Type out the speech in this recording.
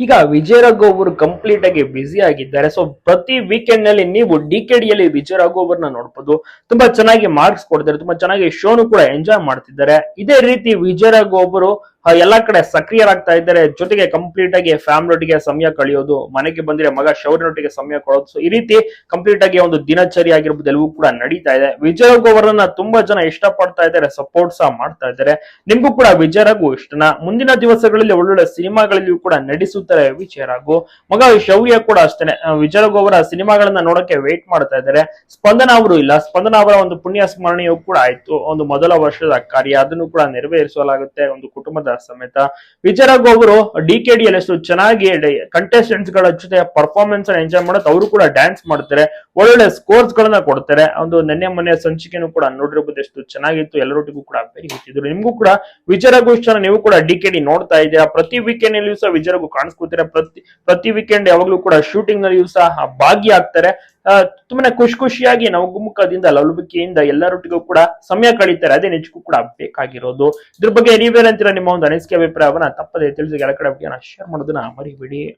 ಈಗ ವಿಜಯ ಅವರು ಕಂಪ್ಲೀಟ್ ಆಗಿ ಬ್ಯುಸಿ ಆಗಿದ್ದಾರೆ. ಸೊ ಪ್ರತಿ ವೀಕೆಂಡ್ನಲ್ಲಿ ನೀವು ಡಿ ಕೆ ವಿಜಯ್ ಅವರನ್ನ ನೋಡ್ಬೋದು. ತುಂಬಾ ಚೆನ್ನಾಗಿ ಮಾರ್ಕ್ಸ್ ಕೊಡ್ತಾರೆ. ತುಂಬಾ ಚೆನ್ನಾಗಿ ಶೋನು ಕೂಡ ಎಂಜಾಯ್ ಮಾಡ್ತಿದ್ದಾರೆ. ಇದೇ ರೀತಿ ವಿಜಯ ಆ, ಎಲ್ಲಾ ಕಡೆ ಸಕ್ರಿಯರಾಗ್ತಾ ಇದ್ದಾರೆ. ಜೊತೆಗೆ ಕಂಪ್ಲೀಟ್ ಆಗಿ ಫ್ಯಾಮಿಲಿ ಒಟ್ಟಿಗೆ ಸಮಯ ಕಳೆಯೋದು, ಮನೆಗೆ ಬಂದ್ರೆ ಮಗ ಶೌರ್ಯನೊಟ್ಟಿಗೆ ಸಮಯ ಕೊಡೋದು ಸೊ ಈ ರೀತಿ ಕಂಪ್ಲೀಟ್ ಆಗಿ ಒಂದು ದಿನಚರಿ ಆಗಿರ್ಬೋದು ಎಲ್ಲವೂ ಕೂಡ ನಡೀತಾ ಇದೆ. ವಿಜಯ್ ತುಂಬಾ ಜನ ಇಷ್ಟಪಡ್ತಾ ಇದ್ದಾರೆ ಸಪೋರ್ಟ್ ಸಹ ಮಾಡ್ತಾ ಇದ್ದಾರೆ. ನಿಮ್ಗೂ ಕೂಡ ವಿಜಯ್ ರಘು ಇಷ್ಟನ. ಮುಂದಿನ ದಿವಸಗಳಲ್ಲಿ ಒಳ್ಳೊಳ್ಳೆ ಸಿನಿಮಾಗಳಲ್ಲಿಯೂ ಕೂಡ ನಟಿಸುತ್ತಾರೆ ವಿಜಯ್ ರಘು. ಮಗ ಶೌರ್ಯ ಕೂಡ ಅಷ್ಟೇನೆ. ವಿಜಯ ಅವರ ಸಿನಿಮಾಗಳನ್ನ ನೋಡಕ್ಕೆ ವೇಟ್ ಮಾಡ್ತಾ ಇದ್ದಾರೆ. ಸ್ಪಂದನ ಅವರು ಇಲ್ಲ. ಸ್ಪಂದನ ಅವರ ಒಂದು ಪುಣ್ಯ ಸ್ಮರಣೆಯೂ ಕೂಡ ಆಯ್ತು. ಒಂದು ಮೊದಲ ವರ್ಷದ ಕಾರ್ಯ, ಅದನ್ನು ಕೂಡ ನೆರವೇರಿಸಲಾಗುತ್ತೆ. ಒಂದು ಕುಟುಂಬದ ಸಮೇತ ವಿಜಯ್ ರಘು ಅವರು ಡಿ ಕೆ ಎಷ್ಟು ಚೆನ್ನಾಗಿ ಕಂಟೆಸ್ಟೆಂಟ್ಸ್ಗಳ ಜೊತೆ ಪರ್ಫಾರ್ಮೆನ್ಸ್ ಎಂಜಾಯ್ ಮಾಡುತ್ತೆ. ಅವರು ಕೂಡ ಡ್ಯಾನ್ಸ್ ಮಾಡ್ತಾರೆ. ಒಳ್ಳೊಳ್ಳೆ ಸ್ಕೋರ್ಸ್ ಗಳನ್ನ ಕೊಡ್ತಾರೆ. ಒಂದು ನೆನ್ನೆ ಮೊನ್ನೆ ಸಂಚಿಕೆನೂ ಕೂಡ ನೋಡಿರ್ಬೋದು ಎಷ್ಟು ಚೆನ್ನಾಗಿತ್ತು. ಎಲ್ಲರೊಟ್ಟಿಗೂ ಕೂಡ ಬೆರೆಯುತ್ತಿದ್ರು ನಿಮ್ಗೂ ಕೂಡ ವಿಜಯ್ ರಘು ಇಷ್ಟನ ನೀವು ಕೂಡ ಡಿ ಕೆ ಡಿ ನೋಡ್ತಾ ಇದ್ದೀರಾ. ಪ್ರತಿ ವೀಕೆಂಡ್ ನಲ್ಲಿಯೂ ಸಹ ವಿಚಾರಗೂ ಕಾಣಿಸ್ಕೊತೀರಾ ಪ್ರತಿ ಪ್ರತಿ ವೀಕೆಂಡ್ ಯಾವಾಗ್ಲೂ ಕೂಡ ಶೂಟಿಂಗ್ ನಲ್ಲಿಯೂ ಸಹ ಭಾಗಿಯಾಗ್ತಾರೆ. ತುಂಬಾನೇ ಖುಷಿ ಖುಷಿಯಾಗಿ ನವಗುಮುಖದಿಂದ ಲವಲುಬಿಕೆಯಿಂದ ಎಲ್ಲರೊಟ್ಟಿಗೂ ಕೂಡ ಸಮಯ ಕಳೀತಾರೆ. ಅದೇ ನಿಜಕ್ಕೂ ಕೂಡ ಬೇಕಾಗಿರೋದು. ಇದ್ರ ಬಗ್ಗೆ ನೀವೇನಂತೀರಾ ನಿಮ್ಮ ಒಂದು ಅನಿಸಿಕೆ, ಅಭಿಪ್ರಾಯವನ್ನ ತಪ್ಪದೆ ತಿಳಿಸಿ ಎಲ್ಲ ಕಡೆ ಶೇರ್ ಮಾಡೋದನ್ನ ಮರಿಬೇಡಿ.